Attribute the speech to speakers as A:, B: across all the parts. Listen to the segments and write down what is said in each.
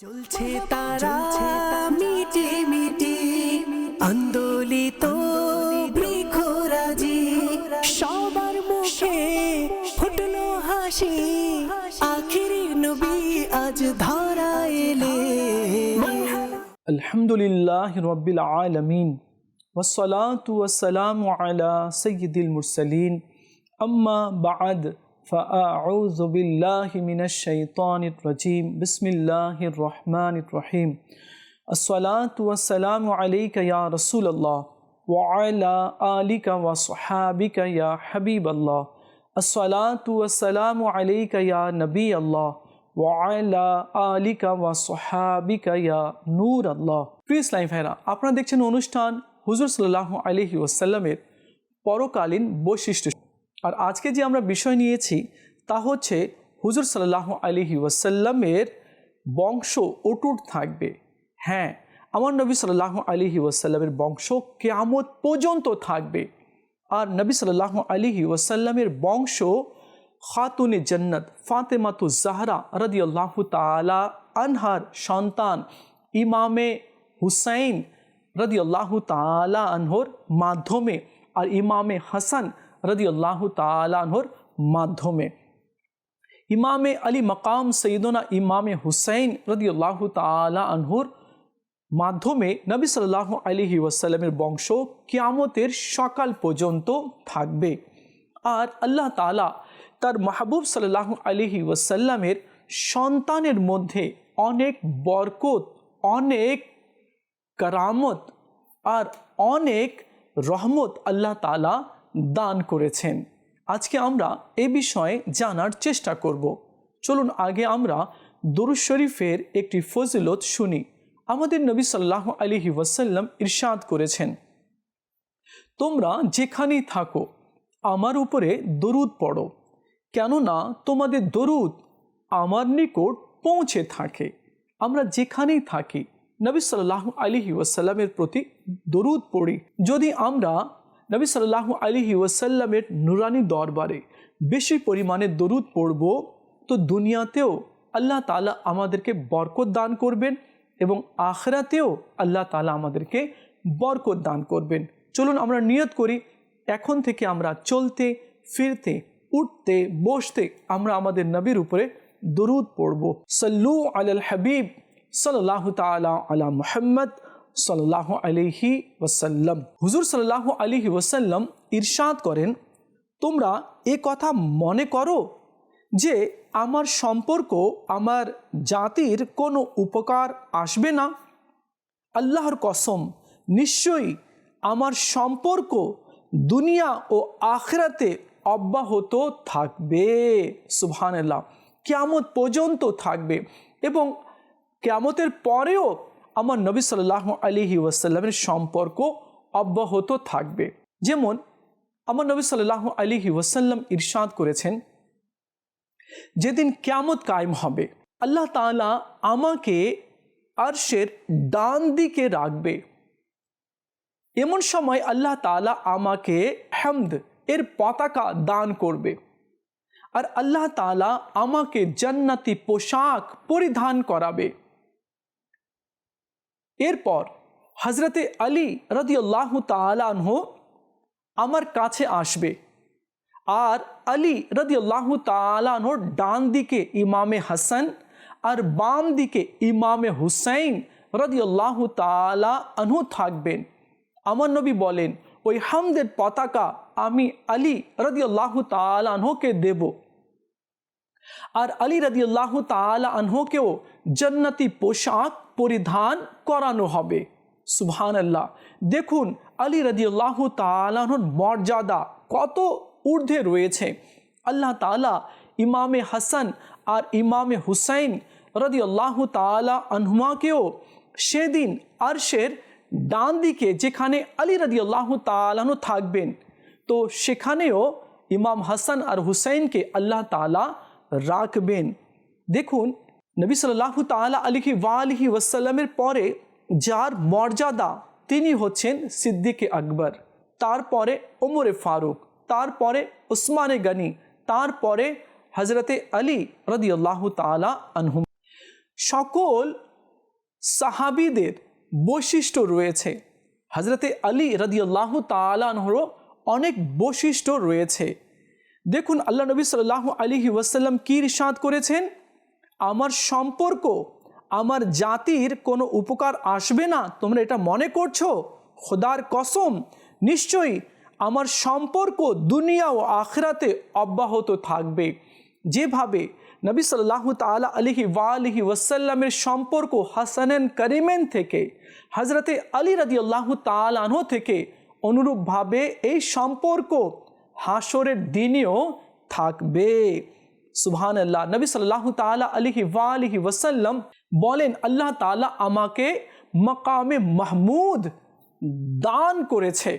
A: চলছে তারা মিটি মিটি আন্দোলিত বৃক্ষরাজি সবার মুখে ফুটলো হাসি আখিরি নবী আজ ধরা এলে
B: الحمد لله رب العالمين والصلاة والسلام على سيد المرسلين أما بعد فأعوذ بالله من الشيطان الرجيم بسم الله الرحمن الرحيم الصلاة والسلام عليك يا رسول الله وعلى آلك وصحابك يا حبيب الله الصلاة والسلام عليك يا نبي الله ওয়াইলা আলিকা ওয়া সোহাবিকা ইয়া নূর আল্লাহ প্রিয় ইসলাম ভাইরা আপনারা দেখছেন অনুষ্ঠান হুজুর সাল্লাহ আলহি ওসাল্লামের পরকালীন বৈশিষ্ট্য আর আজকে যে আমরা বিষয় নিয়েছি, তা হচ্ছে হুজুর সাল্লাহ আলহি ওয়াসাল্লামের বংশ অটুট থাকবে। হ্যাঁ আমার নবী সাল্লাহ আলহি ওয়াসাল্লামের বংশ কেয়ামত পর্যন্ত থাকবে। আর নবী সাল্লাহ আলহি ওয়াসাল্লামের বংশ খাতুনে জন্নত, ফাতেমাতু জাহরা রদি আল্লাহ তালা আনহার সন্তান ইমামে হুসাইন রদি আল্লাহ তালা আনহর মাধ্যমে। আর ইমামে হাসান রদি আল্লাহ তালা আনহর মাধ্যমে ইমামে আলী মকাম সঈদনা ইমামে হুসাইন রদি আল্লাহ তালা আনহুর মাধ্যমে নবী সাল্লাহ আলিহি ওয়াসাল্লামের বংশ কিয়ামতের সকাল পর্যন্ত থাকবে আর আল্লাহ তালা তার মাহবুব সাল্লাহ আলিহি ওয়াসাল্লামের সন্তানের মধ্যে অনেক বরকত অনেক কারামত আর অনেক রহমত আল্লাহ তালা দান করেছেন। আজকে আমরা এ বিষয়ে জানার চেষ্টা করব। চলুন আগে আমরা দরুজ শরীফের একটি ফজিলত শুনি। আমাদের নবী সাল্লাহ আলিহি ওয়াসাল্লাম ইরশাদ করেছেন, তোমরা যেখানেই থাকো, আমার উপরে দরুদ পড়ো। কেননা তোমাদের দরুদ আমার নিকট পৌঁছে থাকে। আমরা যেখানেই থাকি, নবী সাল্লাহ আলিহি ওয়াসাল্লামের প্রতি দরুদ পড়ি। যদি আমরা নবী সাল্লাহ আলিহি ওয়াসাল্লামের নুরানি দরবারে বেশি পরিমাণে দরুদ পড়ব। তো দুনিয়াতেও আল্লাহ তালা আমাদেরকে বরকত দান করবেন এবং আখরাতেও আল্লাহ তালা আমাদেরকে বরকত দান করবেন। চলুন আমরা নিয়ত করি, এখন থেকে আমরা চলতে, ফিরতে, উঠতে, বসতে আমরা আমাদের নবীর উপরে দরুদ পড়ব। সাল্লু আলাল হাবিব সাল্লাহ তালা আলা মুহাম্মদ সাল্লাহ আলিহি ওয়াসাল্লাম। হুজুর সাল্লাহ আলিহি ওয়াসাল্লাম ইরশাদ করেন, তোমরা এ কথা মনে করো যে আমার সম্পর্ক আমার জাতির কোনো উপকার আসবে না। আল্লাহর কসম, নিশ্চয়ই আমার সম্পর্ক দুনিয়া ও আখরাতে অব্যাহত থাকবে। সুবহানাল্লাহ, কেয়ামত পর্যন্ত থাকবে এবং কেয়ামতের পরেও আমার নবী সাল্লাহ আলিহি ওয়াসাল্লামের সম্পর্ক অব্যাহত থাকবে। যেমন, আমার নবী সাল্লাহ আলিহি ওয়াসাল্লাম ইরশাদ করেছেন, যেদিন কেয়ামত কায়েম হবে, আল্লাহ তালা আমাকে আরশের ডান দিকে রাখবে। এমন সময় আল্লাহ তালা আমাকে হ্যামদ এর পতাকা দান করবে। আর আল্লাহ তালা আমাকে জান্নাতি পোশাক পরিধান করাবে। এরপর হজরতে আলী রদিয়াল্লাহ তালাহ আমার কাছে আসবে। আর আলী রদিয়াল্লাহ তালাহর ডান দিকে ইমামে হাসান আর বাম দিকে ইমামে হুসাইন রদিয়াল্লাহ তালা আনহু থাকবেন। আমার নবী বলেন, ওই হামদের পতাকা আমি আলী রদিয়াল্লাহ তালা আনহকে দেব। আর আলী রদিয়াল্লাহ তালা আনহকেও জন্নতি পোশাক পরিধান করানো হবে। সুবহান আল্লাহ দেখুন, আলী রদিয়াল্লাহ তালাহর মর্যাদা কত ঊর্ধ্বে রয়েছে। আল্লাহ তালা ইমামে হাসান আর ইমামে হুসাইন রদি আল্লাহ তালা আনহুমাকেও সেদিন আরশের ডান দিকে যেখানে আলী রদি আল্লাহ তালানু থাকবেন, তো সেখানেও ইমাম হাসান আর হুসাইনকে আল্লাহ তালা রাখবেন দেখুন, নবী সাল্লাহ তালা আলিহি ওয়ালিহি ওয়াসাল্লামের পরে যার মর্যাদা তিনি হচ্ছেন সিদ্দিকে আকবর তারপরে ওমরে ফারুক তারপরে উসমানে গনি তারপরে হজরতে আলী রদিয়াল্লাহ তালা আনহুম সকল সাহাবিদের বৈশিষ্ট্য রয়েছে। হজরতে আলী রদিয়াল্লাহ তালানহরও অনেক বৈশিষ্ট্য রয়েছে। দেখুন, আল্লাহ নবী সাল্লাহ আলিহি ওয়াসাল্লাম কী ইরশাদ করেছেন? আমার সম্পর্ক, আমার জাতির কোনো উপকার আসবে না, তোমরা এটা মনে করছ? খোদার কসম, নিশ্চয়ই আমার সম্পর্ক দুনিয়া ও আখরাতে অব্যাহত থাকবে। যেভাবে নবী সাল্লাহ তালা আলিহি ওয়ালিহি ওয়াসাল্লামের সম্পর্ক হাসানেন করিমেন থেকে হজরতে আলী রাদি আল্লাহ তালাহ থেকে অনুরূপভাবে এই সম্পর্ক হাসরের দিনেও থাকবে। সুবহান আল্লাহ নবী সাল্লাহ তালা আলিহি ওয়ালিহি ওয়াসাল্লাম বলেন, আল্লাহ তালা আমাকে মকামে মাহমুদ দান করেছে।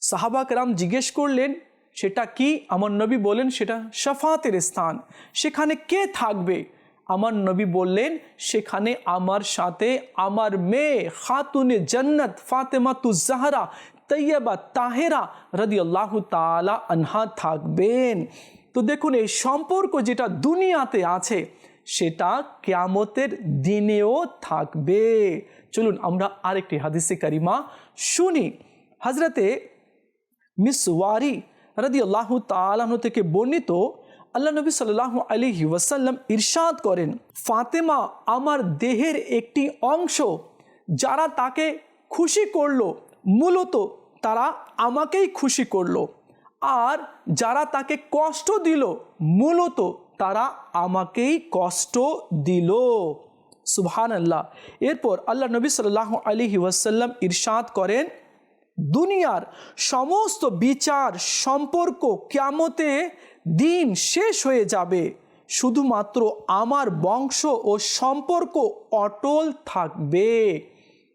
B: সাহাবা কেরাম জিজ্ঞেস করলেন, সেটা কি? আমার নবী বলেন, সেটা শফাতের স্থান। সেখানে কে থাকবে? আমার নবী বললেন, সেখানে আমার সাথে আমার মেয়ে খাতুনে জন্নত ফাতেমা তু জাহরা তৈয়বা তাহেরা রদি আল্লাহ তালা আনহা থাকবেন। তো দেখুন, এই সম্পর্ক যেটা দুনিয়াতে আছে, সেটা কেয়ামতের দিনেও থাকবে। চলুন, আমরা আরেকটি হাদিসে কারিমা শুনি। হজরতে মিসওয়ারি রদি আল্লাহ তালাহ থেকে বর্ণিত, আল্লাহ নবী সাল্লাহ আলী ওয়াসাল্লাম ইরশাদ করেন, ফাতেমা আমার দেহের একটি অংশ যারা তাকে খুশি করল, মূলত তারা আমাকেই খুশি করল। আর যারা তাকে কষ্ট দিল, মূলত তারা আমাকেই কষ্ট দিল। সুবহান আল্লাহ এরপর আল্লাহ নবী সাল্লাহ আলহি ওয়াসাল্লাম ইরশাদ করেন, দুনিয়ার সমস্ত বিচার, সম্পর্ক ক্যামতে দিন শেষ হয়ে যাবে। শুধুমাত্র আমার বংশ ও সম্পর্ক অটল থাকবে।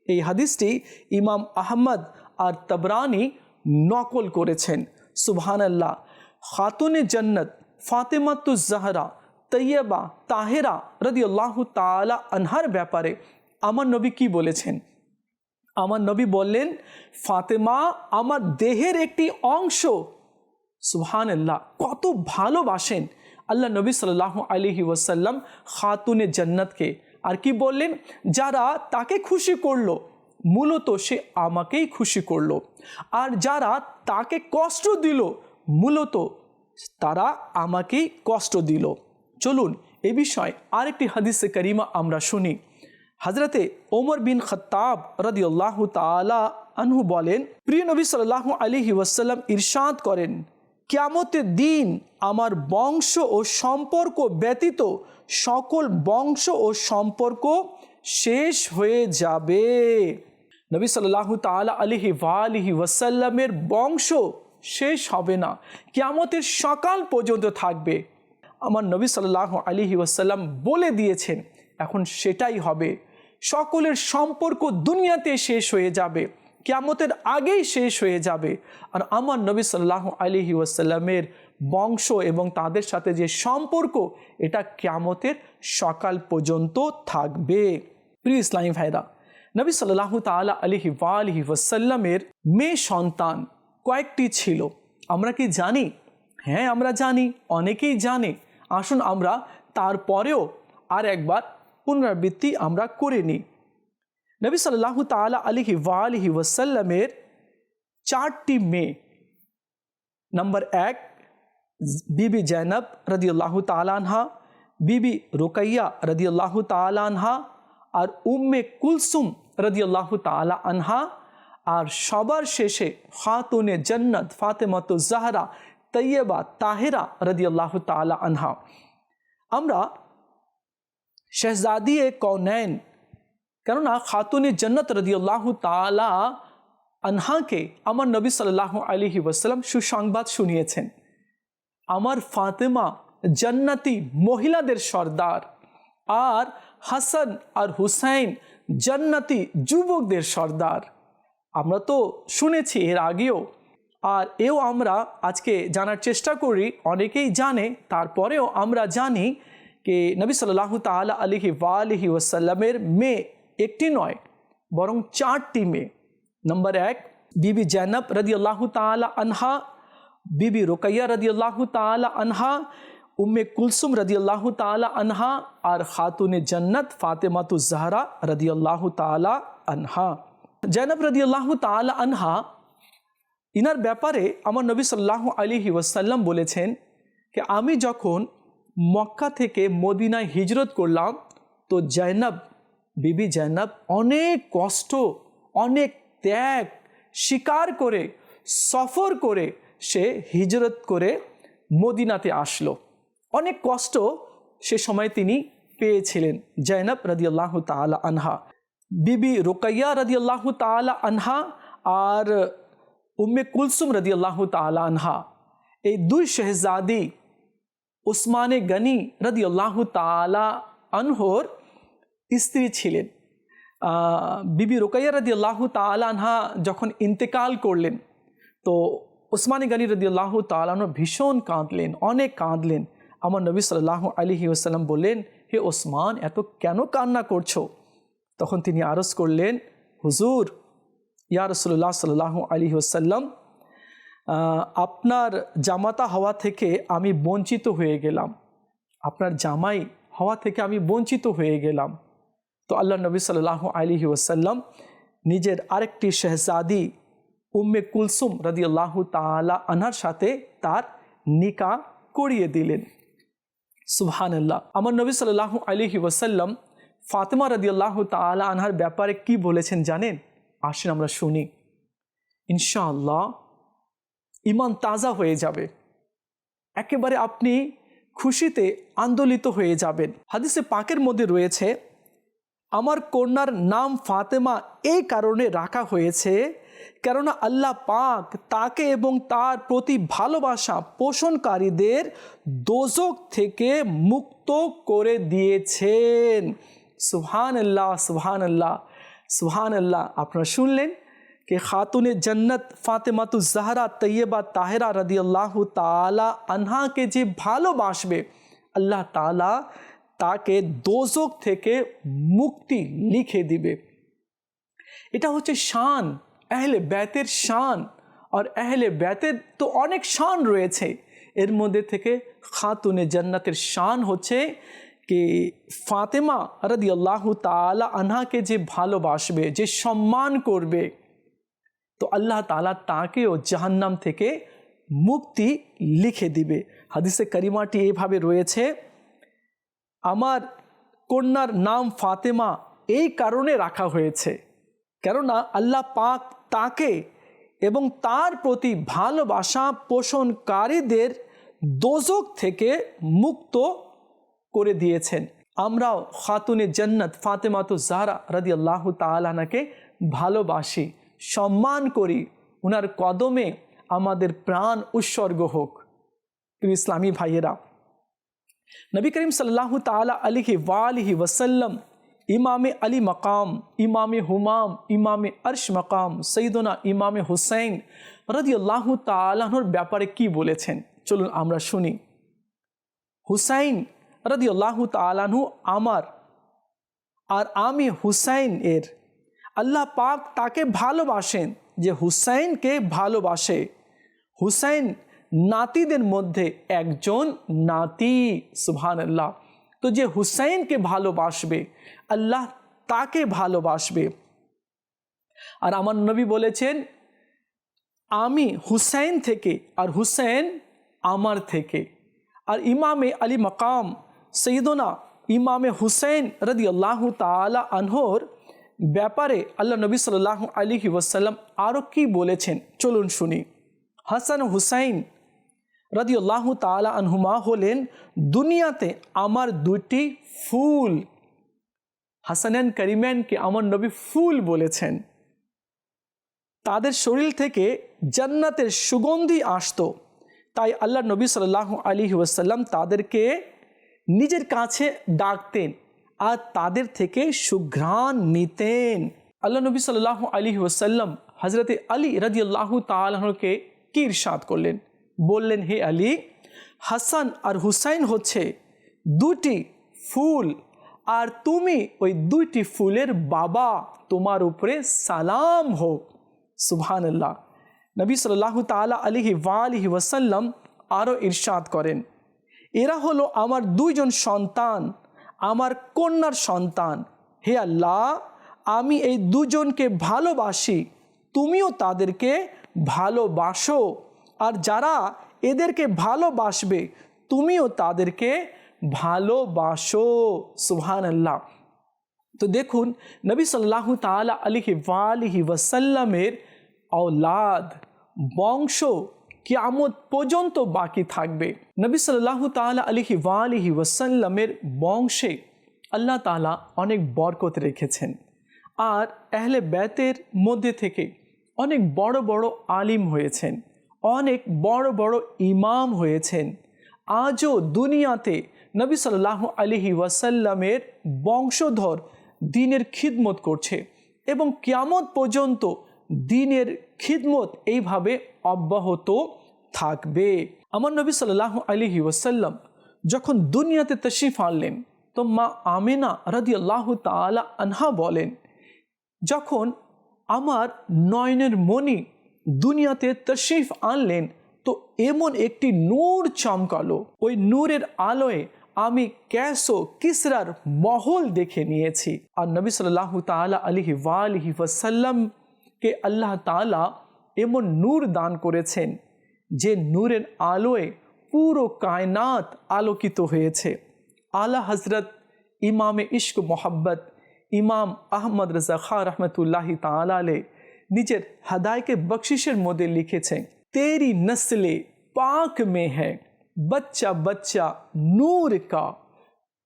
B: এই হাদিসটি ইমাম আহমদ আর তবরানি নকল করেছেন। সুবহান আল্লাহ খাতুনে জন্নত ফাতেমাতুজাহরা তৈয়বা তাহেরা রদি আল্লাহ তালা আনহার ব্যাপারে আমার নবী কি বলেছেন? আমার নবী বললেন, ফাতেমা আমার দেহের একটি অংশ। সুহান আল্লাহ কত ভালোবাসেন আল্লাহ নবী সাল্লাহ আলিহি ওয়াসাল্লাম খাতুনে জন্নতকে। আর কি বললেন? যারা তাকে খুশি করল মূলত সে আমাকেই খুশি করল। আর যারা তাকে কষ্ট দিল, মূলত তারা আমাকেই কষ্ট দিল। চলুন এ বিষয়ে আরেকটি হাদিসে করিমা আমরা শুনি। হজরতে ওমর বিন খত্তাব রদি আল্লাহ তালা আনহু বলেন, প্রিয় নবী সাল্লাহ আলিহি ওয়াসাল্লাম ইরশাদ করেন, ক্যামতের দিন আমার বংশ ও সম্পর্ক ব্যতীত সকল বংশ ও সম্পর্ক শেষ হয়ে যাবে। নবী সাল্লাহ তালা আলিহি ওয়ালিহি ওয়াসাল্লামের বংশ শেষ হবে না। ক্যামতের সকাল পর্যন্ত থাকবে। আমার নবী সাল্লাহ আলিহি ওয়াসাল্লাম বলে দিয়েছেন, এখন সেটাই হবে। সকলের সম্পর্ক দুনিয়াতে শেষ হয়ে যাবে। কেয়ামতের আগেই শেষ হয়ে যাবে। আর আমার নবী সাল্লাহ আলিহি ওয়াসাল্লামের বংশ এবং তাদের সাথে যে সম্পর্ক, এটা কেয়ামতের সকাল পর্যন্ত থাকবে। প্রিয় ইসলামী ভাইরা নবী সাল্লাহ তালা আলিহি ওয়ালিহি ওয়াসাল্লামের মেয়ে সন্তান কয়েকটি ছিল আমরা কি জানি হ্যাঁ আমরা জানি অনেকেই জানে আসুন আমরা তারপরেও আর একবার পুনরাবৃত্তি আমরা করে নিই নবী সাল্লাহ তালা আলিহি ওয়ালিহি ওয়াসাল্লামের চারটি মেয়ে নম্বর এক বিবি জৈনব রদিয়াল্লাহ তালানহা বিবি রোকাইয়া রদিয়াল্লাহ তালানহা আর উম্মে কুলসুম রদিয়াল্লাহ তালা আনহা, আর সবার শেষে খাতুনে জন্নত, ফাতেমত জাহরা তৈয়বা তাহেরা রদিয়াল্লাহ তালা আনহা। আমরা শেহজাদিয়ে কৌনैन কেননা খাতুনে জন্নত রদিয়াল্লাহ তালা আনহাকে আমার নবী সাল্লাহ আলিহি ওয়াসাল্লাম সুসংবাদ শুনিয়েছেন। আমার ফাতেমা জান্নাতি মহিলাদের সর্দার, আর হাসান আর হুসাইন জান্নাতি যুবকদের সর্দার। আমরা তো শুনেছি এর আগেও, আর এও আমরা আজকে জানার চেষ্টা করি, অনেকেই জানে, তারপরেও আমরা জানি যে নবী সাল্লাহ তালা আলিহি ওয়ালিহি ওয়াসাল্লামের মেয়ে একটি নয়, বরং চারটি মেয়ে। নম্বর এক, বিবি জৈনব রদি আল্লাহ তালা আনহা, বিবি রোকাইয়া রদি আল্লাহ তালা আনহা উম্মে কুলসুম রদিয়াল্লাহ তালা আনহা আর খাতুনে জন্নত ফাতেমাতু জাহরা রদিয়াল্লাহ তালা আনহা। জৈনব রদিয়াল্লাহ তালা আনহা, ইনার ব্যাপারে আমার নবী সাল্লাহ আলিহি ওয়াসাল্লাম বলেছেন যে, আমি যখন মক্কা থেকে মদিনায় হিজরত করলাম, তো জৈনব বিবি জৈনব অনেক কষ্ট, অনেক ত্যাগ, শিকার করে, সফর করে সে হিজরত করে মদিনাতে আসলো। অনেক কষ্ট সে সময় তিনি পেয়েছিলেন। জৈনব রদিয়াল্লাহ তালা আনহা, বিবি রোকাইয়া রদিয়াল্লাহ তালা আনহা আর উম্মে কুলসুম রদিয়াল্লাহ তালা আনহা। এই দুই শেহজাদি উসমানে গনি রদিয়াল্লাহ তালা আনহর স্ত্রী ছিলেন। বিবি রোকাইয়া রদিয়াল্লাহ তালা আনহা যখন ইন্তেকাল করলেন, তো উসমানী গানি রদিয়াল্লাহ তালানো ভীষণ কাঁদলেন, অনেক কাঁদলেন। আমার নবী সাল্লাহ আলহি ওসাল্লাম বললেন, হে ওসমান, এত কেন কান্না করছ? তখন তিনি আরজ করলেন, হুজুর, ইয়া রসুল্লাহ সাল্লাহ আলী ওসাল্লাম আপনার জামাতা হওয়া থেকে আমি বঞ্চিত হয়ে গেলাম। আপনার জামাই হওয়া থেকে আমি বঞ্চিত হয়ে গেলাম। তো আল্লাহ নবী সাল্লাহ আলী ওসাল্লাম নিজের আরেকটি শেহজাদি উম্মে কুলসুম রদি আল্লাহ তালা আনার সাথে তার নিকা করিয়ে দিলেন। সুবহান আল্লাহ আমার নবী সাল্লাহ আলহি ওসাল্লাম ফাতেমা রদি আল্লাহ তালা আনহার ব্যাপারে কি বলেছেন জানেন? আসেন আমরা শুনি। ইনশাআল্লাহ ইমান তাজা হয়ে যাবে। একেবারে আপনি খুশিতে আন্দোলিত হয়ে যাবেন। হাদিসে পাকের মধ্যে রয়েছে, আমার কন্যার নাম ফাতেমা এই কারণে রাখা হয়েছে কেননা আল্লাহ পাক তাকে এবং তার প্রতি ভালোবাসা পোষণকারীদের দোজক থেকে মুক্ত করে দিয়েছেন। সুহান আল্লাহ সুহান আল্লাহ সুহান আল্লাহ আপনারা শুনলেন কে খাতুনে জন্নত ফাতেমাতু জাহরা তৈয়বা তাহেরা রদি আল্লাহ তালা আনহাকে যে ভালোবাসবে, আল্লাহ তালা তাকে দোজক থেকে মুক্তি লিখে দিবে। এটা হচ্ছে শান। আহলে ব্যাতের শান আর আহলে ব্যাতের তো অনেক শান রয়েছে। এর মধ্যে থেকে খাতুনে জান্নাতের শান হচ্ছে কি ফাতেমা রদি আল্লাহ তালা আনহাকে যে ভালোবাসবে, যে সম্মান করবে। তো আল্লাহ তালা তাকেও জাহান্নাম থেকে মুক্তি লিখে দিবে। হাদিসে করিমাটি এইভাবে রয়েছে, আমার কন্যার নাম ফাতেমা এই কারণে রাখা হয়েছে। কেননা আল্লাহ পাক তাকে এবং তার প্রতি ভালোবাসা পোষণকারীদের দোজক থেকে মুক্ত করে দিয়েছেন। আমরাও খাতুনে জন্নত ফাতেমাতু জাহরা রদি আল্লাহ তালানাকে ভালোবাসি, সম্মান করি। ওনার কদমে আমাদের প্রাণ উৎসর্গ হোক। ইসলামী ভাইয়েরা, নবী করিম সাল্লাহ তালা আলিহি ওয়ালিহি ওসাল্লাম ইমামে আলী মকাম, ইমামে হুমাম, ইমামে আরশ মকাম সৈদনা ইমামে হুসাইন রদি আল্লাহ তালাহর ব্যাপারে কি বলেছেন? চলুন আমরা শুনি। হুসাইন রদি আল্লাহ তালাহু আমার আর আমি হুসাইন এর। আল্লাহ পাক তাকে ভালোবাসেন যে হুসাইনকে ভালোবাসে। হুসাইন নাতিদের মধ্যে একজন নাতি সুবহান তো যে হুসাইনকে ভালোবাসবে, আল্লাহ তাকে ভালোবাসবে। আর আমার নবী বলেছেন, আমি হুসাইন থেকে আর হুসাইন আমার থেকে। আর ইমামে আলী মকাম সৈদনা ইমামে হুসাইন রদি আল্লাহ তালা আনহর ব্যাপারে আল্লাহ নবী সাল্লাহ আলিহি ওয়াসাল্লাম আরও কি বলেছেন? চলুন শুনি। হাসান হুসাইন রদি আল্লাহ তালা আনহুমা হলেন, দুনিয়াতে আমার দুটি ফুল, হাসানান করিম্যানকে আমার নবী ফুল বলেছেন। তাদের শরীর থেকে জান্নাতের সুগন্ধি আসতো, তাই আল্লাহ নবী সাল্লাহ আলী ওয়াসাল্লাম তাদেরকে নিজের কাছে ডাকতেন আর তাদের থেকে সুঘ্রাণ নিতেন। আল্লাহ নবী সাল্লাহ আলী ওসাল্লাম হজরত আলী রাজি আল্লাহ তালকে ইরশাদ করলেন? বললেন, হে আলী, হাসান আর হুসাইন হচ্ছে দুটি ফুল আর তুমি ওই দুইটি ফুলের বাবা, তোমার উপরে সালাম হোক সুবহান আল্লাহ নবী সাল্লাহ তালা আলিহি ওয়ালিহি ওয়াসাল্লাম আরও ইরশাদ করেন, এরা হলো আমার দুইজন সন্তান, আমার কন্যার সন্তান। হে আল্লাহ, আমি এই দুজনকে ভালোবাসি, তুমিও তাদেরকে ভালোবাসো। আর যারা এদেরকে ভালোবাসবে, তুমিও তাদেরকে ভালোবাসো। সুহান আল্লাহ তো দেখুন, নবী সাল্লাহ তালা আলিহি ওয়ালিহি ওয়াসাল্লামের আওলাদ বংশ কি কিয়ামত পর্যন্ত বাকি থাকবে। নবী সাল্লাহ তালা আলিহি ওয়ালিহি ওয়াসাল্লামের বংশে আল্লাহ তালা অনেক বরকত রেখেছেন। আর এহলে ব্যতের মধ্যে থেকে অনেক বড় বড় আলিম হয়েছেন। অনেক বড় বড় ইমাম হয়েছেন। আজও দুনিয়াতে নবী সাল্লাহ আলিহি ওয়াসাল্লামের বংশধর দিনের খিদমত করছে এবং কিয়ামত পর্যন্ত দিনের খিদমত এইভাবে অব্যাহত থাকবে। আমার নবী সাল্লাহ আলিহি ওয়াসাল্লাম যখন দুনিয়াতে তশরিফ আনলেন, তো মা আমেনা রাদি আল্লাহ তালা আনহা বলেন, যখন আমার নয়নের মণি দুনিয়াতে তশরিফ আনলেন, তো এমন একটি নূর চমকালো। ওই নূরের আলোয় আমি ক্যাসো কিসরার মহল দেখে নিয়েছি। আর নবী সাল্লাহ তালা আলিহি ওয়ালিহি ওয়াসাল্লামকে আল্লাহ তালা এমন নূর দান করেছেন, যে নূরের আলোয় পুরো কায়নাত আলোকিত হয়েছে। আলা হজরত ইমামে ইশক মোহাব্বত ইমাম আহমদ রাজা খা রহমতুল্লাহি তালে নিজের হাদায়কে বকশিসের মধ্যে লিখেছেন تیری نسل پاک میں ہے، بچہ بچہ نور کا،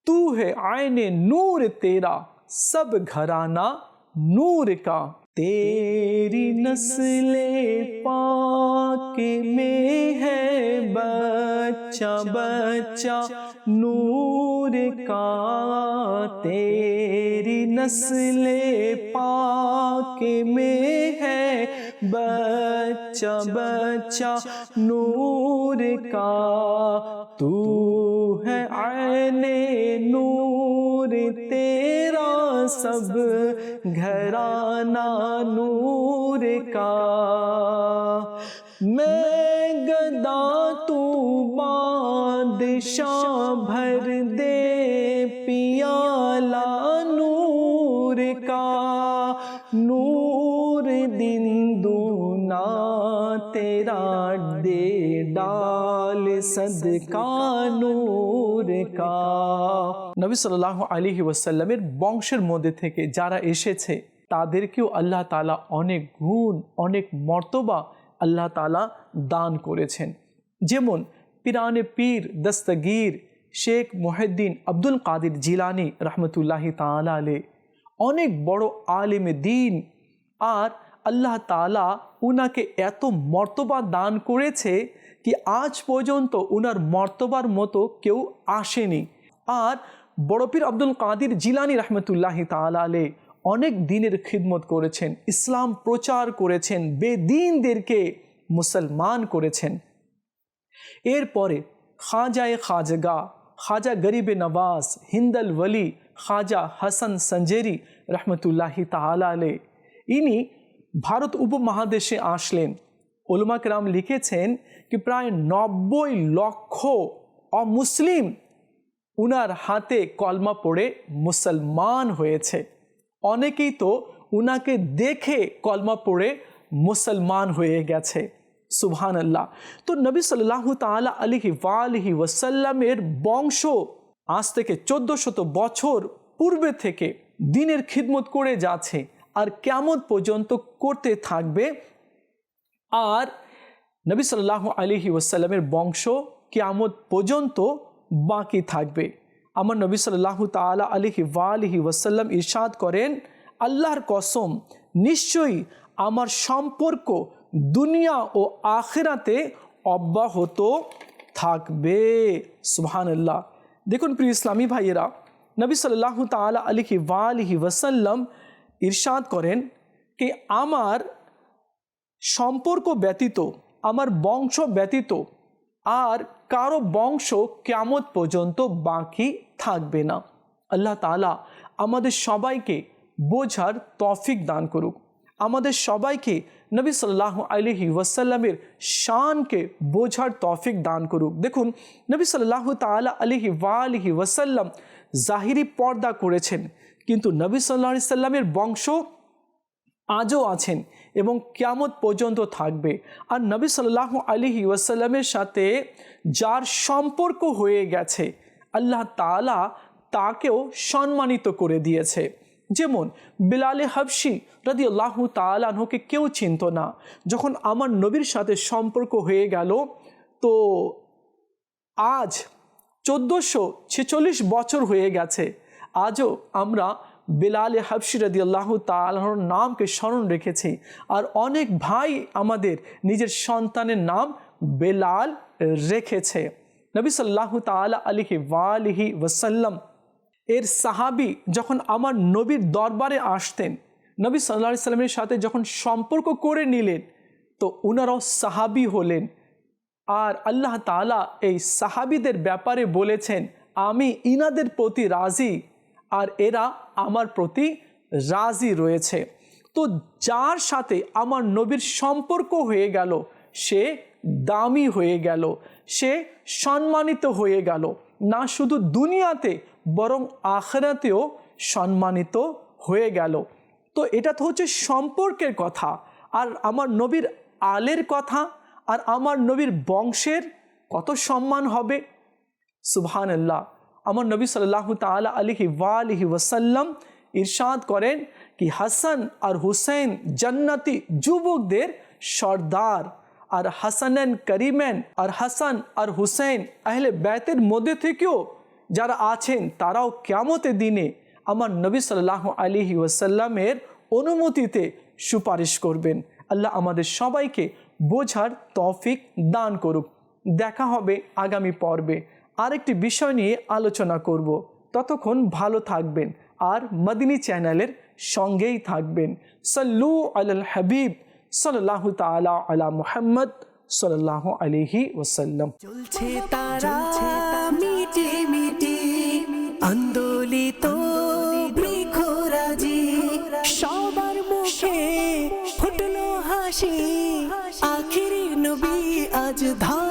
B: تو ہے آئین نور تیرا، سب گھرانہ نور کا۔ تیری نسل پاک میں ہے، بچہ بچہ نور کا۔ تیری نسل پاک میں ہے۔ بچہ بچہ نور کا تو ہے عین نور، تیرا سب گھرانا نور کا۔ میں گدا تو بادشاہ بھر دے پیا नूर दिन दूना तेरा दे डाल सदका নূর কা নবী সাল্লাহ আলিহি ওয়াসাল্লামের বংশের মধ্যে থেকে যারা এসেছে তাদেরকেও আল্লাহ তালা অনেক গুণ অনেক মর্তবা আল্লাহ তালা দান করেছেন যেমন পিরানে পীর দস্তগীর শেখ মহিদ্দিন আব্দুল কাদির জিলানি রহমতুল্লাহি তালা আলে অনেক বড় আলেমে দিন। আর আল্লাহ তালা উনাকে এত মর্তবা দান করেছে কি আজ পর্যন্ত উনার মর্তবার মতো কেউ আসেনি। আর বড়পীর আব্দুল কাদির জিলানি রহমতুল্লাহি তালে অনেক দিনের খিদমত করেছেন, ইসলাম প্রচার করেছেন, বেদিনদেরকে মুসলমান করেছেন। এরপরে খাজায় খাজগা, খাজা গরিবে নওয়াজ, হিন্দল ওলি খাজা হাসান সঞ্জেরি রহমতুল্লাহি তালে ইনি ভারত উপমহাদেশে আসলেন ওলমাকরাম লিখেছেন কি প্রায় নব্বই লক্ষ অমুসলিম উনার হাতে কলমা পড়ে মুসলমান হয়েছে অনেকেই তো উনাকে দেখে কলমা পড়ে মুসলমান হয়ে গেছে সুবহান আল্লাহ তো নবী সাল্লাহ তালা আলিহি ওয়ালিহি ওয়াসাল্লামের বংশ আজ থেকে চোদ্দ শত বছর পূর্বে থেকে দিনের খিদমত করে যাচ্ছে আর কেমন পর্যন্ত করতে থাকবে। আর নবী সাল্লাহ আলিহি ওসাল্লামের বংশ কিয়ামত পর্যন্ত বাকি থাকবে। আমার নবী সাল্লাহ তালা আলিহি ওয়ালিহি ওসাল্লাম ইরশাদ করেন, আল্লাহর কসম, নিশ্চয়ই আমার সম্পর্ক দুনিয়া ও আখেরাতে অব্যাহত থাকবে। সুবহান আল্লাহ দেখুন প্রিয় ইসলামী ভাইয়েরা, নবী সাল্লাহ তালা আলিহি ওয়ালিহি ওসাল্লাম ইরশাদ করেন কি আমার সম্পর্ক ব্যতীত, আমার বংশ ব্যতীত আর কারও বংশ কেমত পর্যন্ত বাকি থাকবে না। আল্লাহ তালা আমাদের সবাইকে বোঝার তফিক দান করুক। আমাদের সবাইকে নবী সাল্লাহ আলহি ওয়াসাল্লামের শানকে বোঝার তৌফিক দান করুক। দেখুন, নবী সাল্লাহ তালা আলহি ওয়ালিহি ওয়াসাল্লাম জাহিরি পর্দা করেছেন, কিন্তু নবী সাল্লাহ সাল্লামের বংশ আজও আছেন এবং কিয়ামত পর্যন্ত থাকবে। আর নবী সাল্লাহ আলিহি ওয়াসাল্লামের সাথে যার সম্পর্ক হয়ে গেছে, আল্লাহ তালা তাকেও সম্মানিত করে দিয়েছে। যেমন বিলালে হাবসি রাদি আল্লাহ তালাহকে কেউ চিনত না। যখন আমার নবীর সাথে সম্পর্ক হয়ে গেল, তো আজ চোদ্দোশো ছেচল্লিশ বছর হয়ে গেছে। আজও আমরা বেলাল হাবসি রাদি আল্লাহ তালাহর নামকে স্মরণ রেখেছি। আর অনেক ভাই আমাদের নিজের সন্তানের নাম বেলাল রেখেছে। নবী সাল্লাহ তালা আলিহি ওয়ালিহি ওয়াসাল্লাম এর সাহাবি যখন আমার নবীর দরবারে আসতেন, নবী সাল্লাহ সাল্লামের সাথে যখন সম্পর্ক করে নিলেন, তো ওনারাও সাহাবি হলেন। আর আল্লাহ তালা এই সাহাবিদের ব্যাপারে বলেছেন, আমি ইনাদের প্রতি রাজি আর এরা আমার প্রতি রাজি রয়েছে। তো যার সাথে আমার নবীর সম্পর্ক হয়ে গেল, সে দামি হয়ে গেল, সে সম্মানিত হয়ে গেল। না শুধু দুনিয়াতে বরং আখরাতেও সম্মানিত হয়ে গেল। তো এটা তো হচ্ছে সম্পর্কের কথা। আর আমার নবীর আলের কথা আর আমার নবীর বংশের কত সম্মান হবে? সুবহান আল্লাহ আমার নবী সাল্লাহ তালা আলিহি ওয়ালিহি ওয়াসাল্লাম ইরশাদ করেন কি হাসান আর হুসেন জান্নাতি যুবকদের সর্দার আর হাসানেন করিমেন আর হাসান আর হুসেন আহলে ব্যাতের মধ্যে থেকেও যারা আছেন, তারাও কেমতে দিনে আমার নবী সাল্লাহ আলিহি ওয়াসাল্লামের অনুমতিতে সুপারিশ করবেন। আল্লাহ আমাদের সবাইকে বোঝার তৌফিক দান করুক। দেখা হবে আগামী পর্বে। আরেকটি বিষয় নিয়ে আলোচনা করব। ততক্ষণ ভালো থাকবেন আর মদিনী চ্যানেলের সঙ্গেই থাকবেন। সাল্লু আল হাবিব সাল্লাহ তালা আলা মুহাম্মদ সাল্লাহ আলিহি ওসাল্লাম
A: চলছে তারা আন্দোলিত বৃক্ষরাজি সবার মুখে ফুটলো হাসি আখিরি নবী আজ এলে